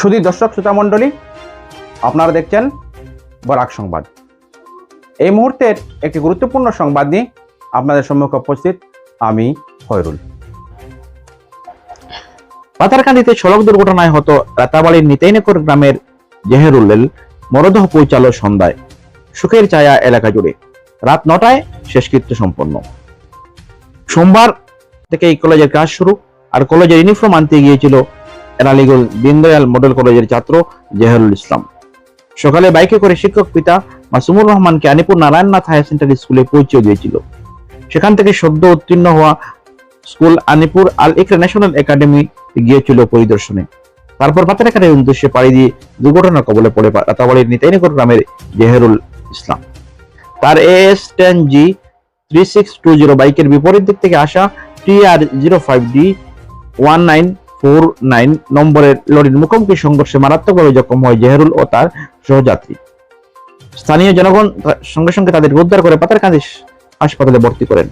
শুধু দর্শক, শ্রোতা মণ্ডলী, আপনারা দেখছেন বরাক সংবাদ। এই মুহূর্তের একটি গুরুত্বপূর্ণ সংবাদ নিয়ে আপনাদের সম্মুখে উপস্থিত আমি খয়রুল। পাতারকান্দিতে সড়ক দুর্ঘটনায় হত রাতাবাড়ির নিতাইনকর গ্রামের জেহেরুল্লেল মরদেহ পৌঁছালো সন্ধ্যায়। সুখের ছায়া এলাকা জুড়ে। রাত নটায় শেষকৃত্য সম্পন্ন। সোমবার থেকে এই কলেজের কাজ শুরু। আর কলেজের ইউনিফর্ম আনতে গিয়েছিল এনালিগুল দীনদয়াল মডেল কলেজের ছাত্র জেহারুল ইসলাম। সকালে বাইকে করে শিক্ষক পিতা মাসুমুর রহমানকে আনিপুর নারায়ণনাথ হায়ার সেকেন্ডারি স্কুলে পৌঁছে দিয়েছিল। সেখান থেকে সদ্য উত্তীর্ণ হওয়া school Anipur Al Iqra national academy গিয়েছিল পরিদর্শনে। তারপর পাতারেখানের উদ্দেশ্যে পাড়ি দিয়ে দুর্ঘটনার কবলে পড়ে রাতাবাড়ির নিতাইনগর গ্রামের জেহেরুল ইসলাম। তার S ten G three six two zero বাইকের বিপরীত দিক থেকে আসা T R zero five D one nine four nine নম্বরের লরির মুখোমুখি সংঘর্ষে মারাত্মকভাবে জখম হয় জেহেরুল ও তার সহযাত্রী। স্থানীয় জনগণ সঙ্গে সঙ্গে তাদের উদ্ধার করে পাতারকান্দি হাসপাতালে ভর্তি করেন।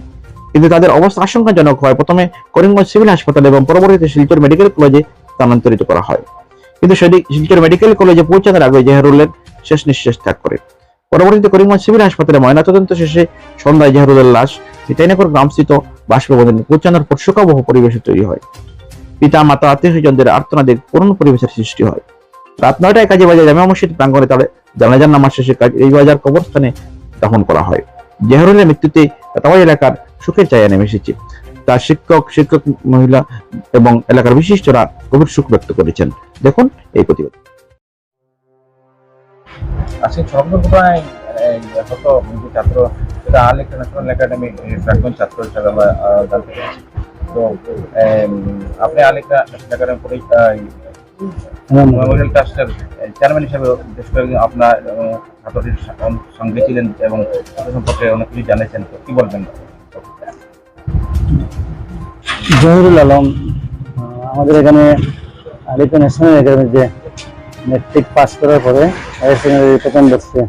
কিন্তু তাদের অবস্থা আশঙ্কাজনক হয় প্রথমে করিমগঞ্জ সিভিল এবং পরবর্তীতে শিলচর মেডিকেল কলেজে স্থানান্তরিত করা হয়। কিন্তু সেদিক শিলচর মেডিকেল কলেজে পৌঁছানোর আগে জেহারুলের শেষ নিঃশ্বাস ত্যাগ করে। পরবর্তীতে করিমগঞ্জ সিভিল হাসপাতালে ময়নাতদন্ত শেষে সন্ধ্যায় জেহারুলের লাশ মিতাইনগর গ্রামস্থিত বাসভবনে পৌঁছানোর পর শোকাবহ পরিবেশে তৈরি হয়। পিতা, মাতা, আত্মীয় স্বজনদের আর্তনাদের করুণ পরিবেশের সৃষ্টি হয়। রাত নয়টায় কাজী বাজার জামা মসজিদ প্রাঙ্গনে তাদের জানাজার নামাজ শেষে কাজ এই বাজার কবরস্থানে দাফন করা হয়। জেহারুলের মৃত্যুতে তাতাবাই এলাকার সুখের চায়া নেমে এসেছে। তার শিক্ষক শিক্ষক মহিলা এবং এলাকার বিশিষ্টরা গভীর সুখ ব্যক্ত করেছেন। দেখুন এই প্রতিবেদন। আজকে সড়ক দুর্ঘটনায় হত ছাত্র সেটা আল ন্যাশনাল একাডেমি প্রাক্তন ছাত্র হিসাবে আমরা জানতে পেরেছি। তো এম, আপনি পরে মেমোরিয়াল ট্রাস্টের চেয়ারম্যান হিসাবে করে আপনার সঙ্গে ছিলেন এবং সম্পর্কে অনেক কিছু জানিয়েছেন তো কি বলবেন? জহিরুল আলম আমাদের এখানে আলিপা ন্যাশনাল একাডেমিতে মেট্রিক পাস করার পরে হায়ার সেকেন্ডারি প্রথম বর্ষে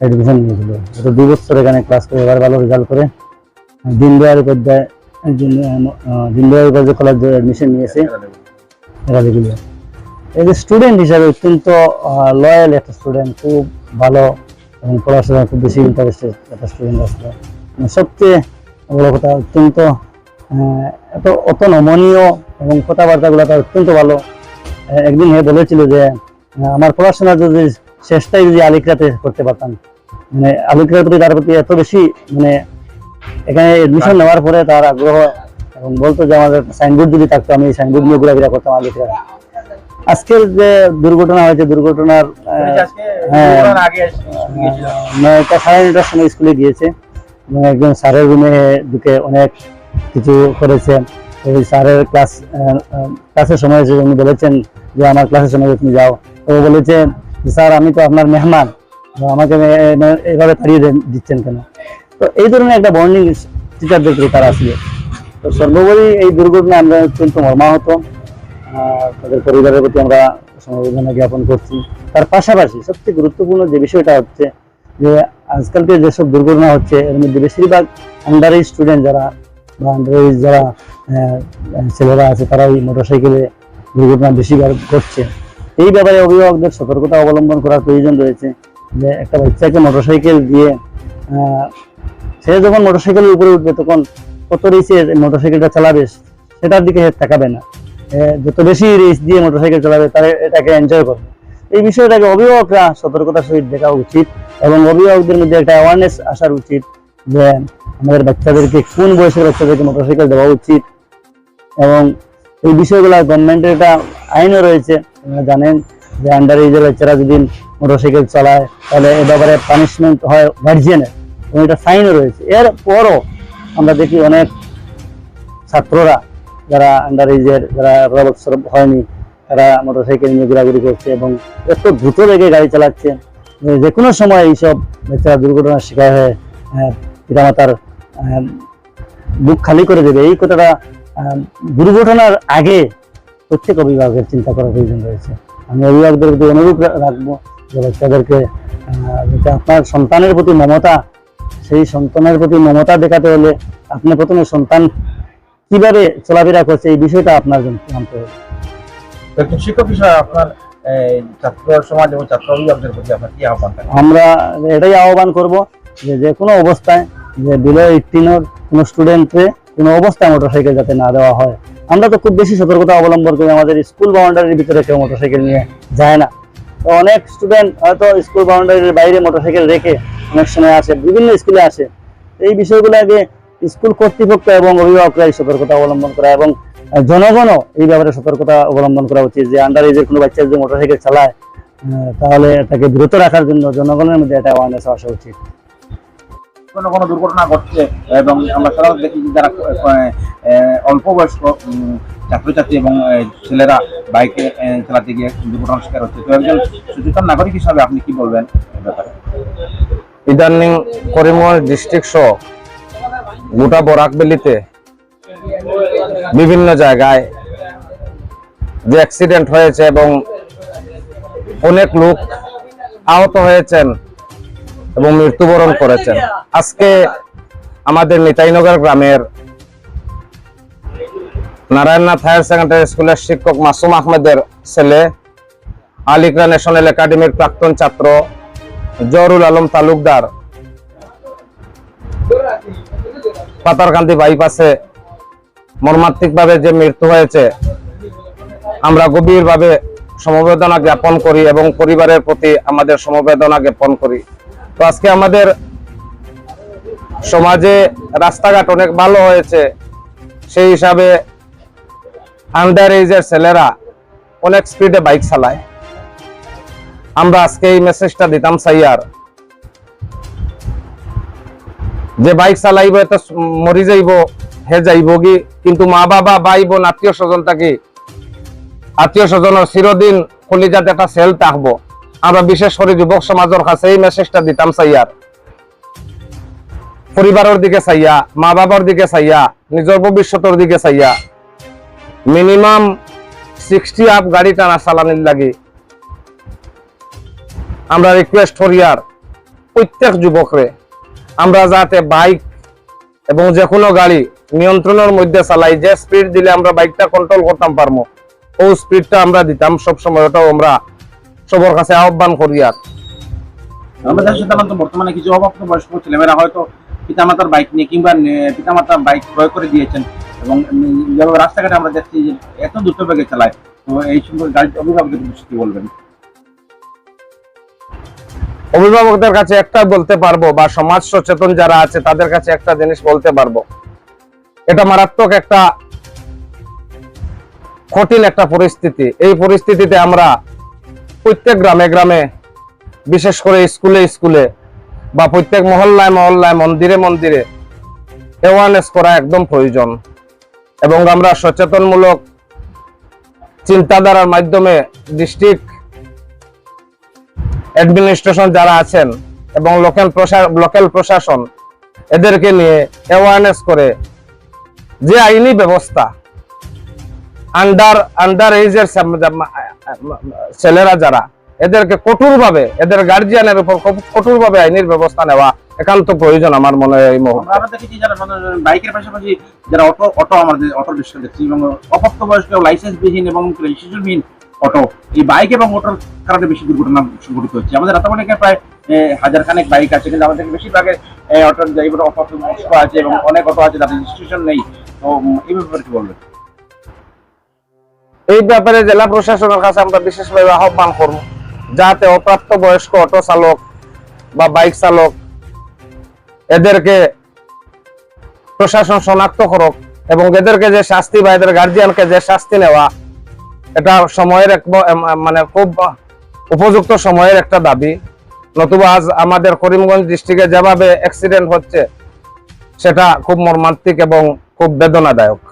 অ্যাডমিশন নিয়েছিল। দুই বছর এখানে ক্লাস করে এবার ভালো রেজাল্ট করে। দীনদয়াল উপাধ্যায় দীনদয়াল উপাধ্যায় কলেজে অ্যাডমিশন নিয়েছে। এরাদিগুলো এই স্টুডেন্ট হিসাবে অত্যন্ত লয়াল একটা স্টুডেন্ট খুব ভালো এবং পড়াশোনা খুব বেশি ইন্টারেস্টেড একটা স্টুডেন্ট আসলে। মানে সবচেয়ে বড় কথা, অত্যন্ত এত অত নমনীয় এবং কথাবার্তাগুলো তার অত্যন্ত ভালো। একদিন হে বলেছিল যে আমার পড়াশোনা যদি শেষটাই যদি আলিকরাতে করতে পারতাম মানে আলিকরার প্রতি তার প্রতি এত বেশি মানে এখানে এডমিশন নেওয়ার পরে তার আগ্রহ এবং বলতো যে আমাদের সাইনবোর্ড যদি থাকতো আমি সাইনবোর্ড নিয়ে ঘোরাফেরা করতাম আজকের যে দুর্ঘটনা হয়েছে দুর্ঘটনার হ্যাঁ। নয়টা সাড়ে নয়টার সময় স্কুলে গিয়েছে। এবং একজন স্যারের রুমে ঢুকে অনেক কিছু করেছে। ওই স্যারের ক্লাস ক্লাসের সময় এসে উনি বলেছেন যে আমার ক্লাসের সময় তুমি যাও। তো বলেছে স্যার আমি তো আপনার মেহমান। আমাকে এভাবে তাড়িয়ে দিচ্ছেন কেন? তো এই ধরনের একটা বন্ডিং টিচারদের তার আসলে তো সর্বোপরি এই দুর্ঘটনা আমরা অত্যন্ত মর্মাহত। তাদের পরিবারের প্রতি আমরা সমবেদনা জ্ঞাপন করছি। তার পাশাপাশি সবচেয়ে গুরুত্বপূর্ণ যে বিষয়টা হচ্ছে যে আজকালকে যেসব দুর্ঘটনা হচ্ছে, এর মধ্যে বেশিরভাগ আন্ডার এজ স্টুডেন্ট যারা বা আন্ডার এজ যারা ছেলেরা আছে তারা এই মোটরসাইকেলে দুর্ঘটনা বেশিবার ঘটছে। এই ব্যাপারে অভিভাবকদের সতর্কতা অবলম্বন করার প্রয়োজন রয়েছে যে, একটা বাচ্চাকে মোটরসাইকেল দিয়ে সে যখন মোটরসাইকেলের উপরে উঠবে, তখন কত রেসে মোটরসাইকেলটা চালাবে, সেটার দিকে তাকাবে না। যত বেশি রেস দিয়ে মোটরসাইকেল চালাবে, তারা এটাকে এনজয় করবে। এই বিষয়টাকে অভিভাবকরা সতর্কতার সহিত দেখা উচিত এবং অভিভাবকদের মধ্যে একটা অ্যাওয়ারনেস আসার উচিত যে আমাদের বাচ্চাদেরকে কোন বয়সের বাচ্চাদেরকে মোটরসাইকেল দেওয়া উচিত এবং এই বিষয়গুলো গভর্নমেন্টের একটা আইনও রয়েছে। আপনারা জানেন যে আন্ডার এজের বাচ্চারা যদি মোটরসাইকেল চালায়, তাহলে এ ব্যাপারে পানিশমেন্ট হয় গার্জিয়ানের এবং এটা ফাইনও রয়েছে। এর পরও আমরা দেখি অনেক ছাত্ররা যারা আন্ডার এজের যারা বছর হয়নি, তারা মোটরসাইকেল নিয়ে ঘোরাঘুরি করছে এবং এত দ্রুত বেগে গাড়ি চালাচ্ছে যে কোনো সময় এইসব বাচ্চারা দুর্ঘটনার শিকার হয়ে পিতামাতার বুক খালি করে দেবে। এই কথাটা দুর্ঘটনার আগে প্রত্যেক অভিভাবকের চিন্তা করার প্রয়োজন রয়েছে। আমি অভিভাবকদের প্রতি অনুরোধ রাখব যে বাচ্চাদেরকে আপনার সন্তানের প্রতি মমতা সেই সন্তানের প্রতি মমতা দেখাতে হলে আপনি প্রথমে সন্তান কীভাবে চলাফেরা করছে এই বিষয়টা আপনার জন্য জানতে হবে। একজন শিক্ষক হিসাবে আপনার ছাত্র সমাজ এবং ছাত্র অভিভাবকদের প্রতি আপনার কি আহ্বান আমরা এটাই আহ্বান করব যে যে কোনো অবস্থায় যে বিলো এইটিনের কোনো স্টুডেন্টকে কোনো অবস্থায় মোটরসাইকেল যাতে না দেওয়া হয়। আমরা তো খুব বেশি সতর্কতা অবলম্বন করি আমাদের স্কুল বাউন্ডারির ভিতরে কেউ মোটরসাইকেল নিয়ে যায় না। তো অনেক স্টুডেন্ট হয়তো স্কুল বাউন্ডারির বাইরে মোটরসাইকেল রেখে অনেক সময় আসে বিভিন্ন স্কুলে আসে এই বিষয়গুলো আগে স্কুল কর্তৃপক্ষ এবং অভিভাবকরাই সতর্কতা অবলম্বন করা এবং জনগণও এই ব্যাপারে সতর্কতা অবলম্বন করা উচিত যে আন্ডার এজের কোনো বাচ্চা যদি মোটরসাইকেল চালায় তাহলে তাকে বিরত রাখার জন্য জনগণের মধ্যে একটা অ্যাওয়ারনেস আসা উচিত। কোনো কোনো দুর্ঘটনা ঘটছে এবং আমরা সাধারণত দেখি যারা অল্প বয়স্ক ছাত্রছাত্রী এবং ছেলেরা বাইকে চালাতে গিয়ে দুর্ঘটনার শিকার হচ্ছে। তো একজন সচেতন নাগরিক হিসাবে আপনি কি বলবেন এই ব্যাপারে? ইদানিং করিমগঞ্জ ডিস্ট্রিক্ট সহ গোটা বরাকবেলিতে বিভিন্ন জায়গায় যে অ্যাক্সিডেন্ট হয়েছে এবং অনেক লোক আহত হয়েছেন এবং মৃত্যুবরণ করেছেন। আজকে আমাদের নিতাইনগর গ্রামের নারায়ণনাথ হায়ার সেকেন্ডারি স্কুলের শিক্ষক মাসুম আহমেদের ছেলে আলিকরা ন্যাশনাল একাডেমির প্রাক্তন ছাত্র জহরুল আলম তালুকদার। পাতারকান্দি বাইপাসে মর্মান্তিকভাবে যে মৃত্যু হয়েছে, আমরা গভীরভাবে সমবেদনা জ্ঞাপন করি এবং পরিবারের প্রতি আমাদের সমবেদনা জ্ঞাপন করি। তো আজকে আমাদের সমাজে রাস্তাঘাট অনেক ভালো হয়েছে, সেই হিসাবে আন্ডার এজের ছেলেরা অনেক স্পিডে বাইক চালায়। আমরা আজকে এই মেসেজটা দিতাম সাইয়ার। যে বাইক চালাইব, এত মরি যাইব, হে যাইব কি? কিন্তু মা বাবা, ভাই, বোন, আত্মীয় স্বজন থাকি, আত্মীয় স্বজনের চিরদিন কলিজাত একটা সেল থাকব। আমরা বিশেষ করে যুবক সমাজের কাছে এই মেসেজটা দিতাম চাইয়ার পরিবারের দিকে চাইয়া, মা বাবার দিকে চাইয়া নিজের ভবিষ্যতের দিকে চাইয়া। মিনিমাম সিক্সটি আপ গাড়ি টানা চালানির লাগে আমরা রিকোয়েস্ট করি আর প্রত্যেক যুবকরে। আমরা যাতে বাইক এবং যে কোনো গাড়ি নিয়ন্ত্রণের মধ্যে চালাই, যে স্পিড দিলে আমরা বাইকটা কন্ট্রোল করতাম পারব ও স্পিডটা আমরা দিতাম সব সময় ওটাও আমরা সবার কাছে আহ্বান করি আর। আমরা সাধারণত বর্তমানে কিছু অভাপ্ত বয়স্ক ছেলেমেয়েরা হয়তো পিতামাতার বাইক নিয়ে কিংবা পিতামাতা বাইক ক্রয় করে দিয়েছেন এবং যেভাবে রাস্তাঘাটে আমরা দেখছি যে এত দ্রুত বেগে চালায়, তো এই সম্পর্কে গাড়ির অভিভাবকদের কি বলবেন? অভিভাবকদের কাছে একটা বলতে পারব বা সমাজ সচেতন যারা আছে, তাদের কাছে একটা জিনিস বলতে পারব। এটা মারাত্মক একটা কঠিন একটা পরিস্থিতি। এই পরিস্থিতিতে আমরা প্রত্যেক গ্রামে গ্রামে, বিশেষ করে স্কুলে স্কুলে বা প্রত্যেক মহল্লায় মহল্লায়, মন্দিরে মন্দিরে অ্যাওয়ারনেস করা একদম প্রয়োজন। এবং আমরা সচেতনমূলক চিন্তাধারার মাধ্যমে ডিস্ট্রিক্ট অ্যাডমিনিস্ট্রেশন যারা আছেন এবং লোকাল লোকাল প্রশাসন, এদেরকে নিয়ে অ্যাওয়ারনেস করে যে আইনি ব্যবস্থা আন্ডার আন্ডার এজের ছেলেরা যারা, এদেরকে কঠোরভাবে, এদের গার্জিয়ানের উপর কঠোরভাবে আইনের ব্যবস্থা নেওয়া একান্ত প্রয়োজন আমার মনে হয় এই মুহূর্তে। বাইকের পাশাপাশি যারা অটো অটো আমাদের অটো দৃশ্য দেখছি, এবং অপ্রাপ্ত বয়স্ক লাইসেন্স বিহীন এবং রেজিস্ট্রেশনবিহীন অটো। এই বাইক এবং অটোর কারণে বেশি দুর্ঘটনা সংঘটিত হচ্ছে। আমাদের রাতাবাড়িকে প্রায় হাজার খানেক বাইক আছে, কিন্তু আমাদের বেশিরভাগের অটো ড্রাইভার বয়স্ক আছে এবং অনেক অটো আছে, তাদের রেজিস্ট্রেশন নেই। তো, এই ব্যাপারে কি বলবেন? এই ব্যাপারে জেলা প্রশাসনের কাছে আমরা বিশেষভাবে আহ্বান করব, যাতে অপ্রাপ্ত বয়স্ক অটো চালক বা বাইক চালক এদেরকে প্রশাসন শনাক্ত করুক এবং এদেরকে যে শাস্তি বা এদের গার্জিয়ানকে যে শাস্তি নেওয়া এটা সময়ের এক মানে খুব উপযুক্ত সময়ের একটা দাবি। নতুবা আজ আমাদের করিমগঞ্জ ডিস্ট্রিক্টে যেভাবে অ্যাক্সিডেন্ট হচ্ছে, সেটা খুব মর্মান্তিক এবং খুব বেদনাদায়ক।